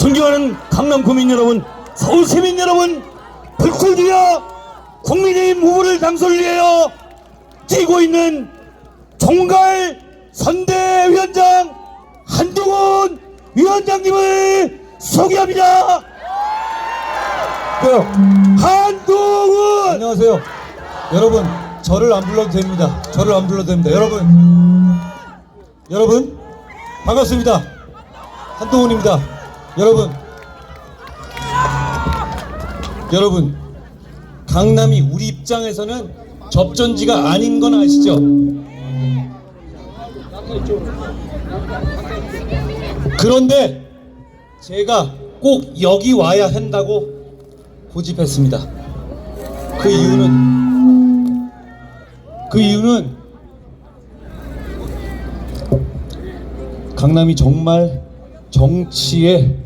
존경하는 강남 구민 여러분, 서울 시민 여러분, 불꽃이야 국민의힘 후보를 당선을 위하여 뛰고 있는 종갈 선대위원장 한동훈 위원장님을 소개합니다. 한동훈! 안녕하세요. 여러분, 저를 안 불러도 됩니다. 저를 안 불러도 됩니다. 여러분, 여러분, 반갑습니다. 한동훈입니다. 여러분, 여러분, 강남이 우리 입장에서는 접전지가 아닌 건 아시죠? 그런데 제가 꼭 여기 와야 한다고 고집했습니다. 그 이유는 그 이유는 강남이 정말 정치에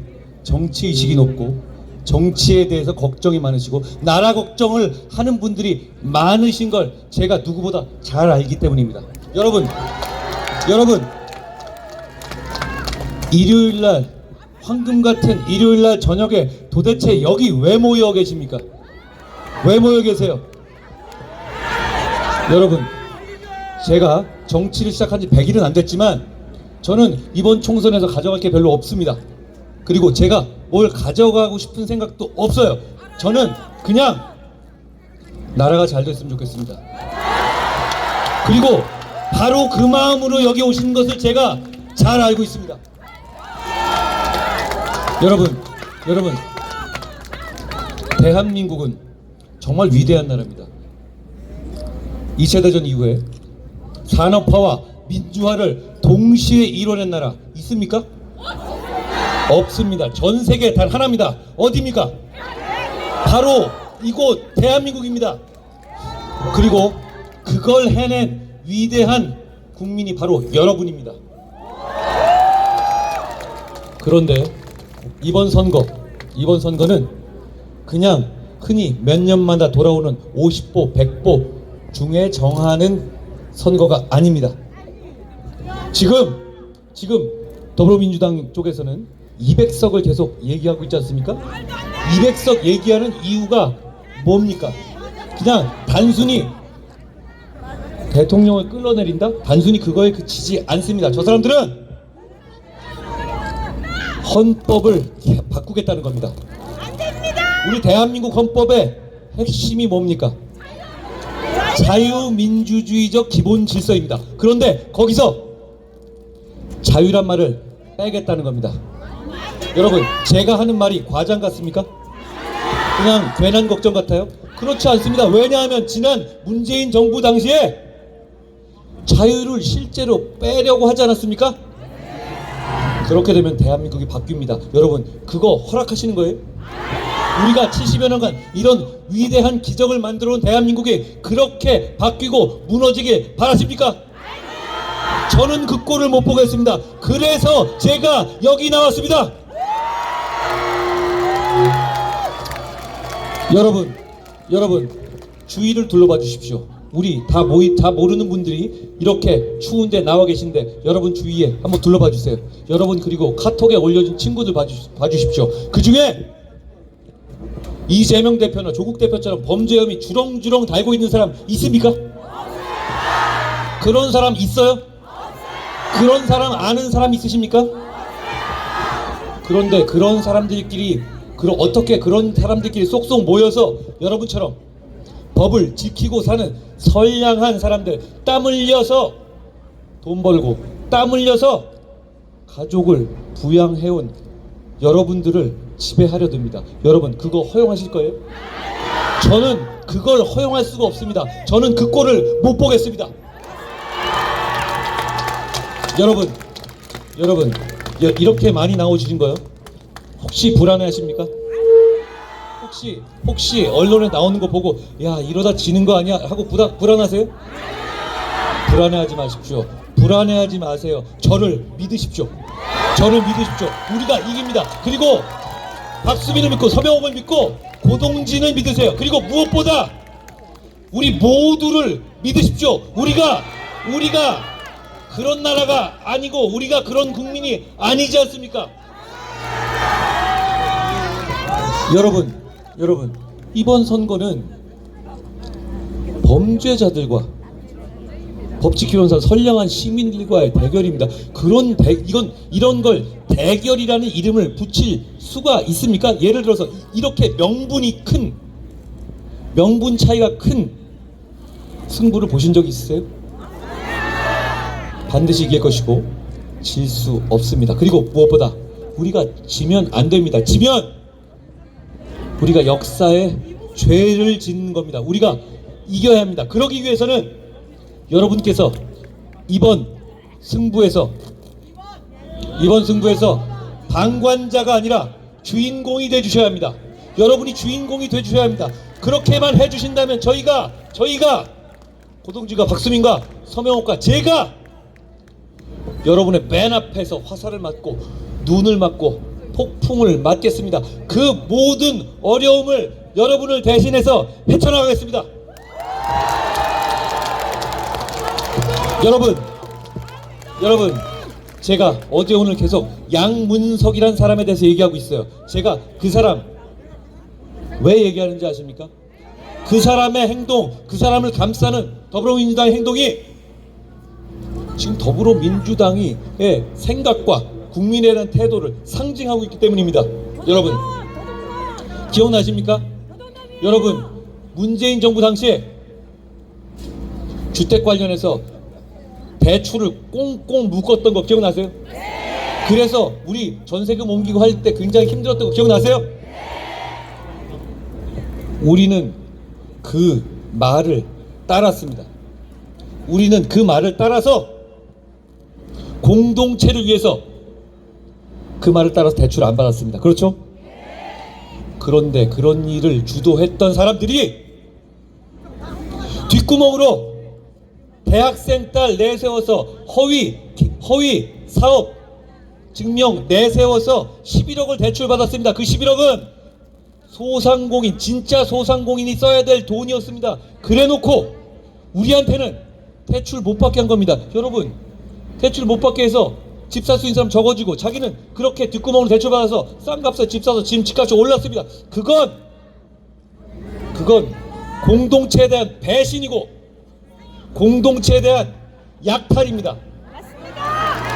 정치 의식이 높고 정치에 대해서 걱정이 많으시고 나라 걱정을 하는 분들이 많으신 걸 제가 누구보다 잘 알기 때문입니다. 여러분, 여러분, 일요일 날 황금 같은 일요일 날 저녁에 도대체 여기 왜 모여 계십니까? 왜 모여 계세요? 여러분, 제가 정치를 시작한 지 100일은 안 됐지만 저는 이번 총선에서 가져갈 게 별로 없습니다. 그리고 제가 뭘 가져가고 싶은 생각도 없어요. 저는 그냥 나라가 잘 됐으면 좋겠습니다. 그리고 바로 그 마음으로 여기 오신 것을 제가 잘 알고 있습니다. 여러분, 여러분, 대한민국은 정말 위대한 나라입니다. 2차 대전 이후에 산업화와 민주화를 동시에 이뤄낸 나라 있습니까? 없습니다. 전 세계 단 하나입니다. 어디입니까? 바로 이곳 대한민국입니다. 그리고 그걸 해낸 위대한 국민이 바로 여러분입니다. 그런데 이번 선거, 이번 선거는 그냥 흔히 몇 년마다 돌아오는 50보, 100보 중에 정하는 선거가 아닙니다. 지금, 지금 더불어민주당 쪽에서는 200석을 계속 얘기하고 있지 않습니까? 200석 얘기하는 이유가 뭡니까? 그냥 단순히 대통령을 끌어내린다? 단순히 그거에 그치지 않습니다. 저 사람들은 헌법을 바꾸겠다는 겁니다. 우리 대한민국 헌법의 핵심이 뭡니까? 자유민주주의적 기본 질서입니다. 그런데 거기서 자유란 말을 빼겠다는 겁니다. 여러분, 제가 하는 말이 과장 같습니까? 그냥 괜한 걱정 같아요? 그렇지 않습니다. 왜냐하면 지난 문재인 정부 당시에 자유를 실제로 빼려고 하지 않았습니까? 그렇게 되면 대한민국이 바뀝니다. 여러분, 그거 허락하시는 거예요? 우리가 70여 년간 이런 위대한 기적을 만들어 온 대한민국이 그렇게 바뀌고 무너지길 바라십니까? 저는 그 꼴을 못 보겠습니다. 그래서 제가 여기 나왔습니다. 여러분, 여러분, 주위를 둘러봐 주십시오. 우리 다 모이 다 모르는 분들이 이렇게 추운데 나와 계신데 여러분 주위에 한번 둘러봐 주세요. 여러분 그리고 카톡에 올려준 친구들 봐주, 봐주십시오. 그 중에 이재명 대표나 조국 대표처럼 범죄 혐의 주렁주렁 달고 있는 사람 있습니까? 그런 사람 있어요? 그런 사람 아는 사람 있으십니까? 그런데 그런 사람들끼리 그럼 어떻게 그런 사람들끼리 쏙쏙 모여서 여러분처럼 법을 지키고 사는 선량한 사람들 땀 흘려서 돈 벌고 땀 흘려서 가족을 부양해온 여러분들을 지배하려 듭니다. 여러분 그거 허용하실 거예요? 저는 그걸 허용할 수가 없습니다. 저는 그 꼴을 못 보겠습니다. 여러분, 여러분 여- 이렇게 많이 나오시는 거요? 혹시 불안해하십니까? 혹시 혹시 언론에 나오는 거 보고 야 이러다 지는 거 아니야 하고 부다, 불안하세요? 불안해하지 마십시오. 불안해하지 마세요. 저를 믿으십시오. 저를 믿으십시오. 우리가 이깁니다. 그리고 박수빈을 믿고 서명옥을 믿고 고동진을 믿으세요. 그리고 무엇보다 우리 모두를 믿으십시오. 우리가 우리가 그런 나라가 아니고 우리가 그런 국민이 아니지 않습니까? 여러분, 여러분, 이번 선거는 범죄자들과 법 지키는 사 선량한 시민들과의 대결입니다. 그런 대, 이건 이런 걸 대결이라는 이름을 붙일 수가 있습니까? 예를 들어서 이- 이렇게 명분이 큰 명분 차이가 큰 승부를 보신 적 있으세요? 반드시 이길 것이고 질 수 없습니다. 그리고 무엇보다 우리가 지면 안 됩니다. 지면 우리가 역사에 죄를 짓는 겁니다. 우리가 이겨야 합니다. 그러기 위해서는 여러분께서 이번 승부에서 이번 승부에서 방관자가 아니라 주인공이 돼 주셔야 합니다. 여러분이 주인공이 돼 주셔야 합니다. 그렇게만 해 주신다면 저희가 저희가 고동지가 박수민과 서명옥과 제가 여러분의 맨 앞에서 화살을 맞고 눈을 맞고 폭풍을 맞겠습니다. 그 모든 어려움을 여러분을 대신해서 헤쳐나가겠습니다. 여러분, 여러분, 제가 어제 오늘 계속 양문석이란 사람에 대해서 얘기하고 있어요. 제가 그 사람 왜 얘기하는지 아십니까? 그 사람의 행동, 그 사람을 감싸는 더불어민주당의 행동이 지금 더불어민주당이 의 생각과 국민에 대한 태도를 상징하고 있기 때문입니다. 여러분 기억나십니까? 여러분 문재인 정부 당시에 주택 관련해서 대출을 꽁꽁 묶었던 거 기억나세요? 그래서 우리 전세금 옮기고 할 때 굉장히 힘들었던 거 기억나세요? 우리는 그 말을 따랐습니다. 우리는 그 말을 따라서 공동체를 위해서 그 말을 따라서 대출을 안 받았습니다. 그렇죠? 그런데 그런 일을 주도했던 사람들이 뒷구멍으로 대학생 딸 내세워서 허위 허위 사업 증명 내세워서 11억을 대출 받았습니다. 그 11억은 소상공인 진짜 소상공인이 써야 될 돈이었습니다. 그래놓고 우리한테는 대출 못 받게 한 겁니다. 여러분 대출 못 받게 해서 집 살 수 있는 사람 적어주고 자기는 그렇게 뒷구멍으로 대출 받아서 싼 값에 집 사서 지금 집값이 올랐습니다. 그건 그건 공동체에 대한 배신이고 공동체에 대한 약탈입니다.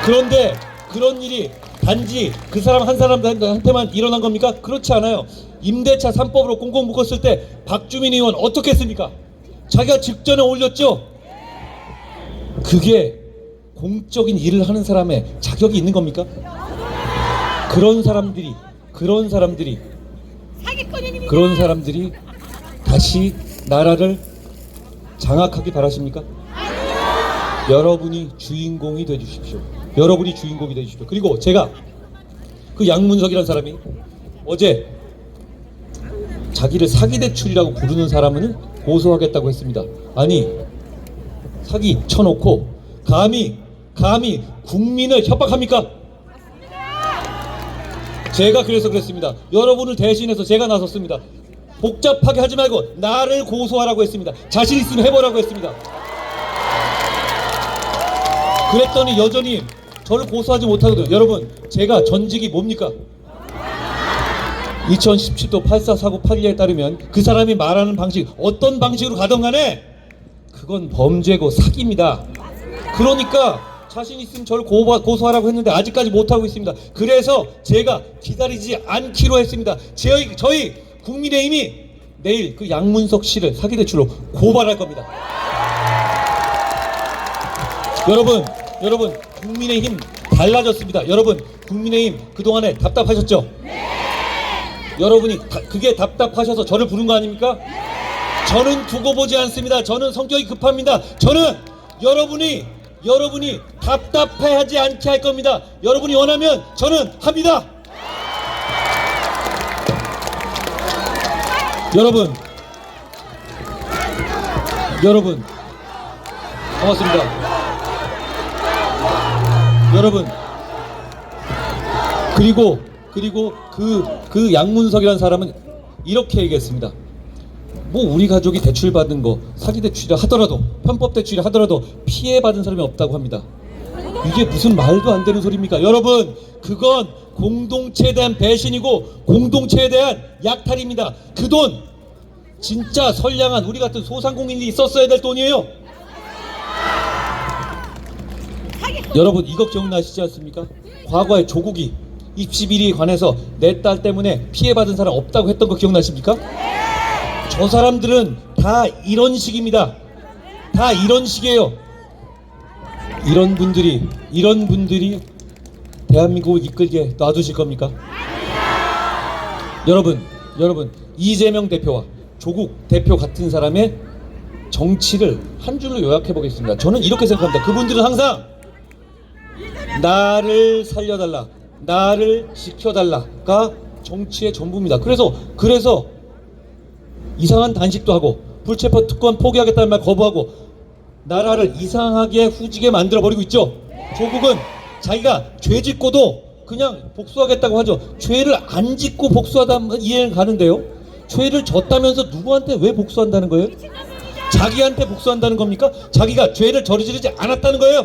그런데 그런 일이 단지 그 사람 한 사람한테만 일어난 겁니까? 그렇지 않아요. 임대차 3법으로 공공 묶었을 때 박주민 의원 어떻게 했습니까? 자기가 직전에 올렸죠? 그게 공적인 일을 하는 사람의 자격이 있는 겁니까? 그런 사람들이 그런 사람들이. 그런 사람들이 다시 나라를 장악하기 바라십니까? 여러분이 주인공이 돼 주십시오. 여러분이 주인공이 돼 주십시오. 그리고 제가 그 양문석이라는 사람이 어제 자기를 사기 대출이라고 부르는 사람은 고소하겠다고 했습니다. 아니 사기 쳐놓고 감히 감히 국민을 협박합니까? 제가 그래서 그랬습니다. 여러분을 대신해서 제가 나섰습니다. 복잡하게 하지 말고 나를 고소하라고 했습니다. 자신 있으면 해보라고 했습니다. 그랬더니 여전히 저를 고소하지 못하거든요. 여러분, 제가 전직이 뭡니까? 2017도 84 사고 8일에 따르면 그 사람이 말하는 방식 어떤 방식으로 가던 간에 그건 범죄고 사기입니다. 그러니까 자신 있으면 저를 고, 고소하라고 했는데 아직까지 못하고 있습니다. 그래서 제가 기다리지 않기로 했습니다. 저희, 저희 국민의힘이 내일 그 양문석 씨를 사기대출로 고발할 겁니다. 여러분, 여러분, 국민의힘 달라졌습니다. 여러분, 국민의힘 그동안에 답답하셨죠? 여러분이 다- 그게 답답하셔서 저를 부른 거 아닙니까? 저는 두고 보지 않습니다. 저는 성격이 급합니다. 저는 여러분이 여러분이 답답해하지 않게 할 겁니다. 여러분이 원하면 저는 합니다. 여러분, 여러분, 고맙습니다. 여러분, 그리고 그리고 그그 양문석이라는 사람은 이렇게 얘기했습니다. 뭐 우리 가족이 대출 받은 거 사기 대출이라 하더라도 편법 대출이라 하더라도 피해 받은 사람이 없다고 합니다. 이게 무슨 말도 안 되는 소리입니까? 여러분, 그건 공동체에 대한 배신이고 공동체에 대한 약탈입니다. 그 돈 진짜 선량한 우리 같은 소상공인이 썼어야 될 돈이에요. 여러분 이거 기억나시지 않습니까? 과거에 조국이 입시 비리에 관해서 내 딸 때문에 피해받은 사람 없다고 했던 거 기억나십니까? 저 사람들은 다 이런 식입니다. 다 이런 식이에요. 이런 분들이 이런 분들이 대한민국을 이끌게 놔두실 겁니까? 여러분, 여러분 이재명 대표와 조국 대표 같은 사람의 정치를 한 줄로 요약해 보겠습니다. 저는 이렇게 생각합니다. 그분들은 항상 나를 살려달라, 나를 지켜달라가 정치의 전부입니다. 그래서 그래서 이상한 단식도 하고 불체포 특권 포기하겠다는 말 거부하고 나라를 이상하게 후지게 만들어 버리고 있죠. 조국은 자기가 죄 짓고도 그냥 복수하겠다고 하죠. 죄를 안 짓고 복수하다 이해는 가는데요. 죄를 졌다면서 누구한테 왜 복수한다는 거예요? 자기한테 복수한다는 겁니까? 자기가 죄를 저지르지 않았다는 거예요.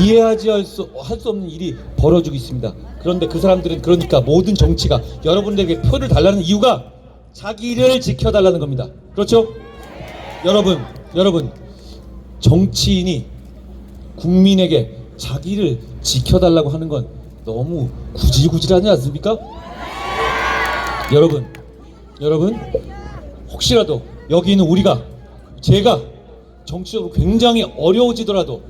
이해하지 할수 할 수 없는 일이 벌어지고 있습니다. 그런데 그 사람들은 그러니까 모든 정치가 여러분들에게 표를 달라는 이유가 자기를 지켜달라는 겁니다. 그렇죠? 여러분, 여러분, 정치인이 국민에게 자기를 지켜달라고 하는 건 너무 구질구질하지 않습니까? 여러분, 여러분, 혹시라도 여기 있는 우리가 제가 정치적으로 굉장히 어려워지더라도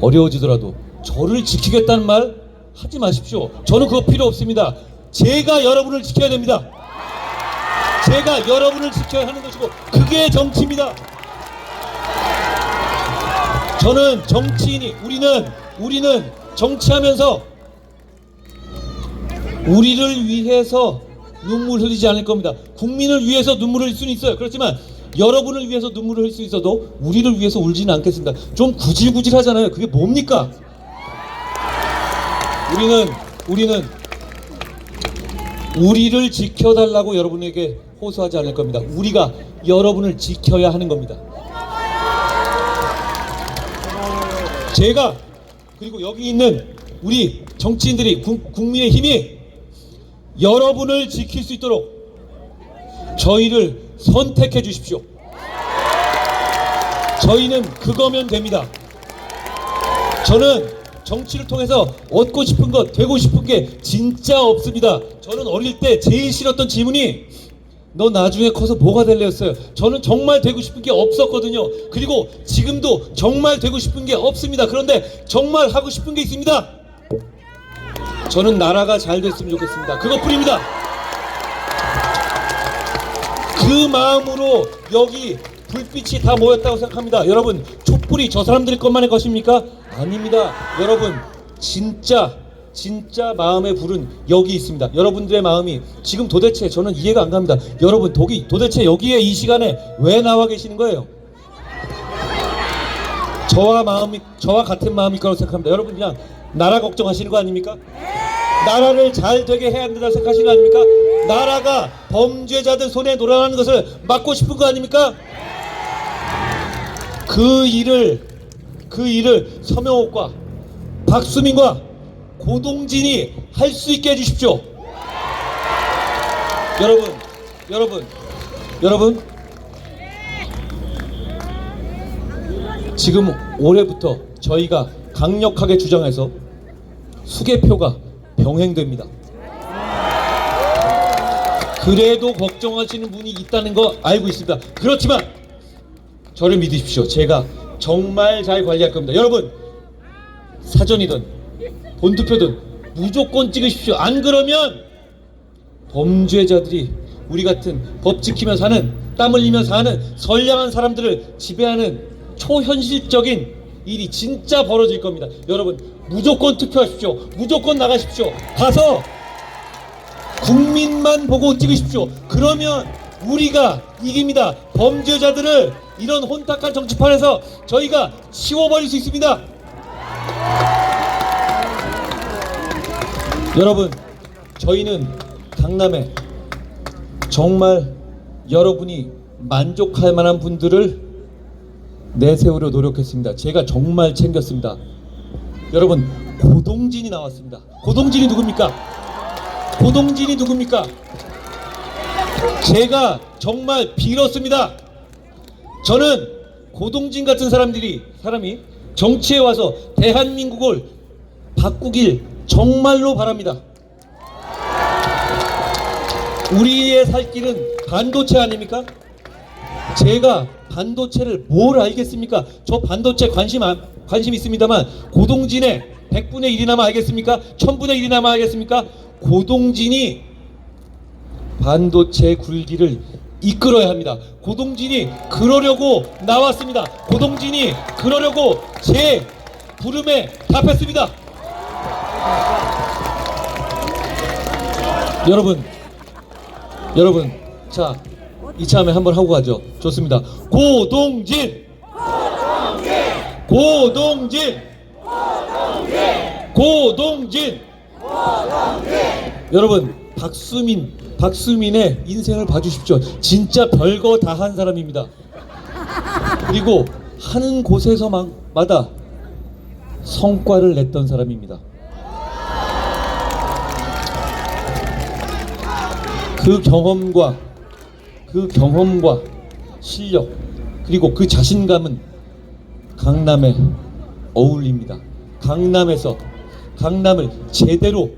어려워지더라도 저를 지키겠다는 말 하지 마십시오. 저는 그거 필요 없습니다. 제가 여러분을 지켜야 됩니다. 제가 여러분을 지켜야 하는 것이고 그게 정치입니다. 저는 정치인이 우리는 우리는 정치하면서 우리를 위해서 눈물 흘리지 않을 겁니다. 국민을 위해서 눈물을 흘릴 수는 있어요. 그렇지만 여러분을 위해서 눈물을 흘릴 수 있어도 우리를 위해서 울지는 않겠습니다. 좀 구질구질하잖아요. 그게 뭡니까? 우리는 우리는 우리를 지켜달라고 여러분에게 호소하지 않을 겁니다. 우리가 여러분을 지켜야 하는 겁니다. 제가 그리고 여기 있는 우리 정치인들이 국, 국민의 힘이 여러분을 지킬 수 있도록 저희를 선택해 주십시오. 저희는 그거면 됩니다. 저는 정치를 통해서 얻고 싶은 것, 되고 싶은 게 진짜 없습니다. 저는 어릴 때 제일 싫었던 질문이 너 나중에 커서 뭐가 될래였어요. 저는 정말 되고 싶은 게 없었거든요. 그리고 지금도 정말 되고 싶은 게 없습니다. 그런데 정말 하고 싶은 게 있습니다. 저는 나라가 잘 됐으면 좋겠습니다. 그것뿐입니다. 그 마음으로 여기 불빛이 다 모였다고 생각합니다. 여러분, 촛불이 저 사람들의 것만의 것입니까? 아닙니다. 여러분, 진짜 진짜 마음의 불은 여기 있습니다. 여러분들의 마음이 지금 도대체 저는 이해가 안 갑니다. 여러분, 독이 도대체 여기에 이 시간에 왜 나와 계시는 거예요? 저와 마음이 저와 같은 마음일 거라고 생각합니다. 여러분 그냥 나라 걱정하시는 거 아닙니까? 나라를 잘 되게 해야 된다고 생각하시는 거 아닙니까? 나라가 범죄자들 손에 놀아나는 것을 막고 싶은 거 아닙니까? 그 일을 그 일을 서명옥과 박수민과 고동진이 할 수 있게 해주십시오. 여러분, 여러분, 여러분. 지금 올해부터 저희가 강력하게 주장해서 수개표가 병행됩니다. 그래도 걱정하시는 분이 있다는 거 알고 있습니다. 그렇지만 저를 믿으십시오. 제가 정말 잘 관리할 겁니다. 여러분 사전이든 본투표든 무조건 찍으십시오. 안 그러면 범죄자들이 우리 같은 법 지키면서 사는 땀 흘리면서 사는 선량한 사람들을 지배하는 초현실적인 일이 진짜 벌어질 겁니다. 여러분 무조건 투표하십시오. 무조건 나가십시오. 가서 국민만 보고 찍으십시오. 그러면 우리가 이깁니다. 범죄자들을 이런 혼탁한 정치판에서 저희가 치워버릴 수 있습니다. 여러분, 저희는 강남에 정말 여러분이 만족할 만한 분들을 내세우려 노력했습니다. 제가 정말 챙겼습니다. 여러분, 고동진이 나왔습니다. 고동진이 누굽니까? 고동진이 누굽니까? 제가 정말 빌었습니다. 저는 고동진 같은 사람들이 사람이 정치에 와서 대한민국을 바꾸길 정말로 바랍니다. 우리의 살 길은 반도체 아닙니까? 제가 반도체를 뭘 알겠습니까? 저 반도체 관심 안- 관심 있습니다만 고동진의 100분의 1이나마 알겠습니까? 1000분의 1이나마 알겠습니까? 고동진이 반도체 굴기를 이끌어야 합니다. 고동진이 그러려고 나왔습니다. 고동진이 그러려고 제 부름에 답했습니다. 여러분, 여러분, 자 이참에 한번 하고 가죠. 좋습니다. 고동진, 고동진, 고동진. 여러분 박수민 박수민의 인생을 봐주십시오. 진짜 별거 다 한 사람입니다. 그리고 하는 곳에서마다 성과를 냈던 사람입니다. 그 경험과 그 경험과 실력 그리고 그 자신감은 강남에 어울립니다. 강남에서 강남을 제대로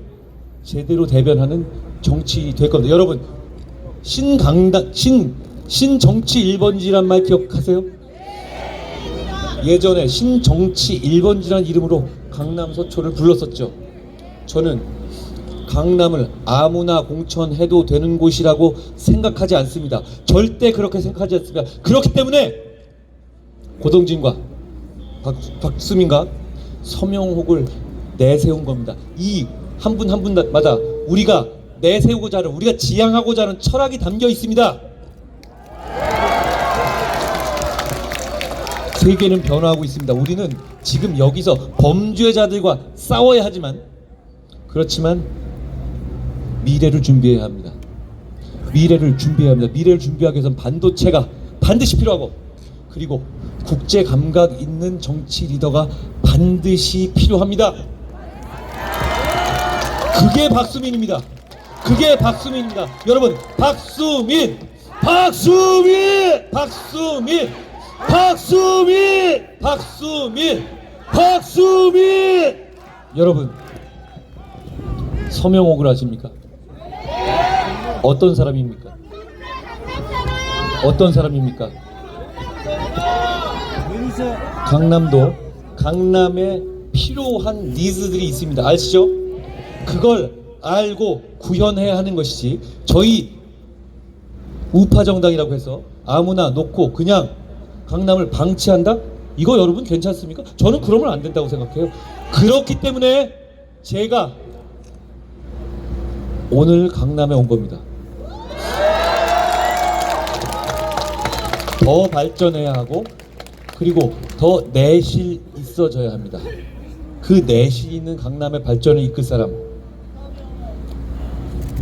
제대로 대변하는 정치인이 될 겁니다. 여러분 신강당 신 신정치 1번지란 말 기억하세요? 예전에 신정치 1번지란 이름으로 강남 서초를 불렀었죠. 저는 강남을 아무나 공천해도 되는 곳이라고 생각하지 않습니다. 절대 그렇게 생각하지 않습니다. 그렇기 때문에 고동진과 박, 박수민과 서명옥을 내세운 겁니다. 이 한 분 한 분마다 우리가 내세우고자 하는 우리가 지향하고자 하는 철학이 담겨 있습니다. 세계는 변화하고 있습니다. 우리는 지금 여기서 범죄자들과 싸워야 하지만 그렇지만 미래를 준비해야 합니다. 미래를 준비해야 합니다. 미래를 준비하기 위해서는 반도체가 반드시 필요하고 그리고 국제 감각 있는 정치 리더가 반드시 필요합니다. 그게 박수민입니다. 그게 박수민입니다. 여러분, 박수민, 박수민! 박수민, 박수민! 박수민. 박수민! 여러분, 서명옥을 아십니까? 어떤 사람입니까? 어떤 사람입니까? 강남도 강남에 필요한 니즈들이 있습니다. 아시죠? 그걸 알고 구현해야 하는 것이지 저희 우파 정당이라고 해서 아무나 놓고 그냥 강남을 방치한다? 이거 여러분 괜찮습니까? 저는 그러면 안 된다고 생각해요. 그렇기 때문에 제가 오늘 강남에 온 겁니다. 더 발전해야 하고 그리고 더 내실 있어져야 합니다. 그 내실 있는 강남의 발전을 이끌 사람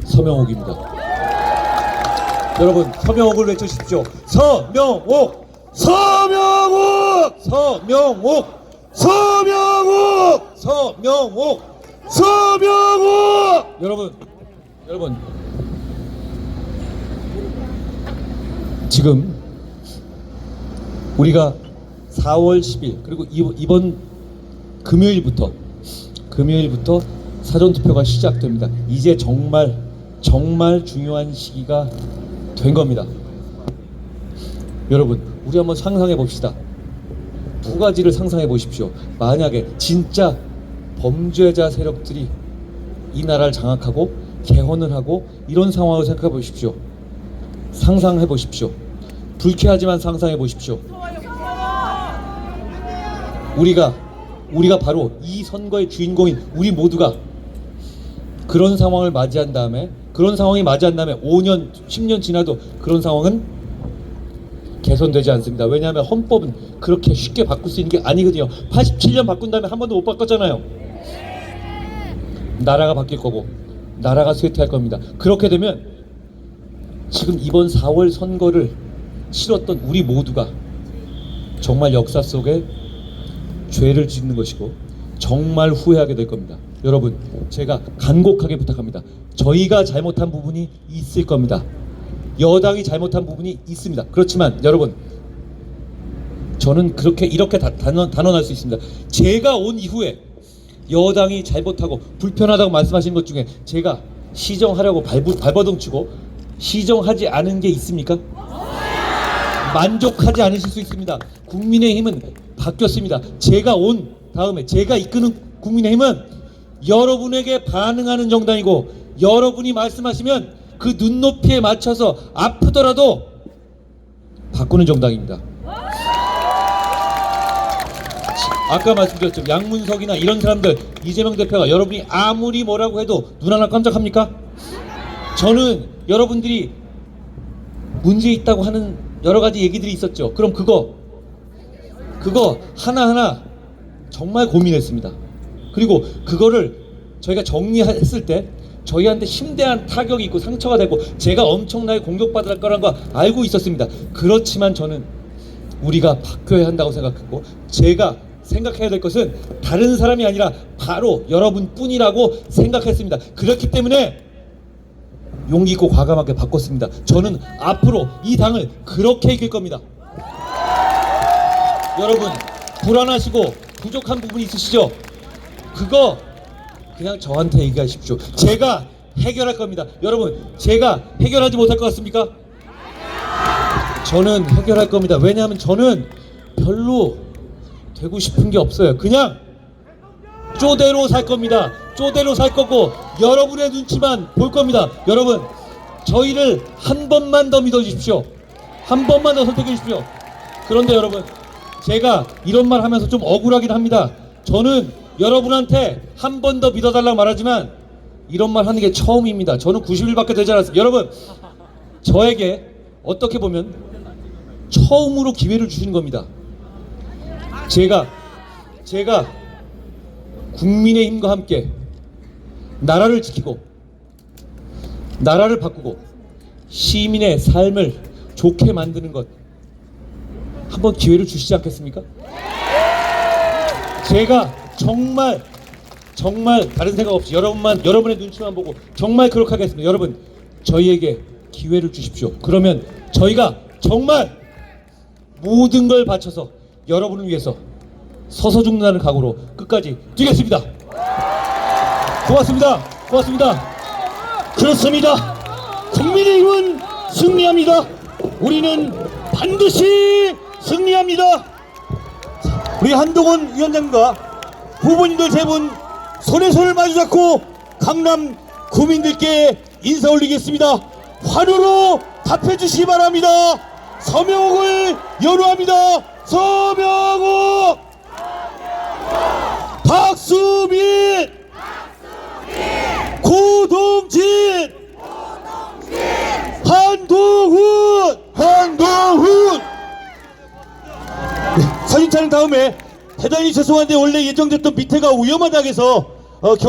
서명옥입니다. 여러분 서명옥을 외쳐주십시오. 서명옥, 서명욱! 서명옥, 서명욱! 서명옥. 서명욱! 여러분, 여러분 지금 우리가 4월 10일 그리고 이- 이번 금요일부터 금요일부터 사전 투표가 시작됩니다. 이제 정말 정말 중요한 시기가 된 겁니다. 여러분, 우리 한번 상상해 봅시다. 두 가지를 상상해 보십시오. 만약에 진짜 범죄자 세력들이 이 나라를 장악하고 개헌을 하고 이런 상황을 생각해 보십시오. 상상해 보십시오. 불쾌하지만 상상해 보십시오. 우리가 우리가 바로 이 선거의 주인공인 우리 모두가 그런 상황을 맞이한 다음에 그런 상황이 맞이한 다음에 5년, 10년 지나도 그런 상황은 개선되지 않습니다. 왜냐하면 헌법은 그렇게 쉽게 바꿀 수 있는 게 아니거든요. 87년 바꾼 다음에 한 번도 못 바꿨잖아요. 나라가 바뀔 거고 나라가 쇠퇴할 겁니다. 그렇게 되면 지금 이번 4월 선거를 치렀던 우리 모두가 정말 역사 속에 죄를 짓는 것이고 정말 후회하게 될 겁니다. 여러분, 제가 간곡하게 부탁합니다. 저희가 잘못한 부분이 있을 겁니다. 여당이 잘못한 부분이 있습니다. 그렇지만 여러분, 저는 그렇게 이렇게 다, 단언, 단언할 수 있습니다. 제가 온 이후에 여당이 잘못하고 불편하다고 말씀하신 것 중에 제가 시정하려고 발부, 발버둥 치고 시정하지 않은 게 있습니까? 만족하지 않으실 수 있습니다. 국민의힘은 바뀌었습니다. 제가 온 다음에 제가 이끄는 국민의힘은 여러분에게 반응하는 정당이고 여러분이 말씀하시면 그 눈높이에 맞춰서 아프더라도 바꾸는 정당입니다. 아까 말씀드렸죠. 양문석이나 이런 사람들 이재명 대표가 여러분이 아무리 뭐라고 해도 눈 하나 깜짝합니까? 저는 여러분들이 문제 있다고 하는 여러 가지 얘기들이 있었죠. 그럼 그거 그거 하나하나 정말 고민했습니다. 그리고 그거를 저희가 정리했을 때 저희한테 심대한 타격이 있고 상처가 되고 제가 엄청나게 공격받을 거란 거 알고 있었습니다. 그렇지만 저는 우리가 바뀌어야 한다고 생각했고 제가 생각해야 될 것은 다른 사람이 아니라 바로 여러분뿐이라고 생각했습니다. 그렇기 때문에 용기 있고 과감하게 바꿨습니다. 저는 앞으로 이 당을 그렇게 이길 겁니다. 여러분 불안하시고 부족한 부분이 있으시죠? 그거 그냥 저한테 얘기하십시오. 제가 해결할 겁니다. 여러분 제가 해결하지 못할 것 같습니까? 저는 해결할 겁니다. 왜냐하면 저는 별로 되고 싶은 게 없어요. 그냥 쪼대로 살 겁니다. 쪼대로 살 거고 여러분의 눈치만 볼 겁니다. 여러분 저희를 한 번만 더 믿어주십시오. 한 번만 더 선택해 주십시오. 그런데 여러분 제가 이런 말 하면서 좀 억울하긴 합니다. 저는 여러분한테 한 번 더 믿어달라고 말하지만 이런 말 하는 게 처음입니다. 저는 90일밖에 되지 않았습니다. 여러분 저에게 어떻게 보면 처음으로 기회를 주신 겁니다. 제가 제가 국민의 힘과 함께 나라를 지키고 나라를 바꾸고 시민의 삶을 좋게 만드는 것 한번 기회를 주시지 않겠습니까? 제가 정말 정말 다른 생각 없이 여러분만 여러분의 눈치만 보고 정말 그렇게 하겠습니다. 여러분 저희에게 기회를 주십시오. 그러면 저희가 정말 모든 걸 바쳐서 여러분을 위해서 서서 죽는다는 각오로 끝까지 뛰겠습니다. 고맙습니다. 고맙습니다. 그렇습니다. 국민의힘은 승리합니다. 우리는 반드시 승리합니다. 우리 한동훈 위원장과 후보님들 세 분 손에 손을 마주잡고 강남 구민들께 인사 올리겠습니다. 환호로 답해 주시기 바랍니다. 서명옥을 연호합니다. 서명옥! 박수민! 고동진! 한동훈! 한동훈! 네, 사진 촬영 다음에 대단히 죄송한데 원래 예정됐던 밑에가 위험하다 해서 어, 겨-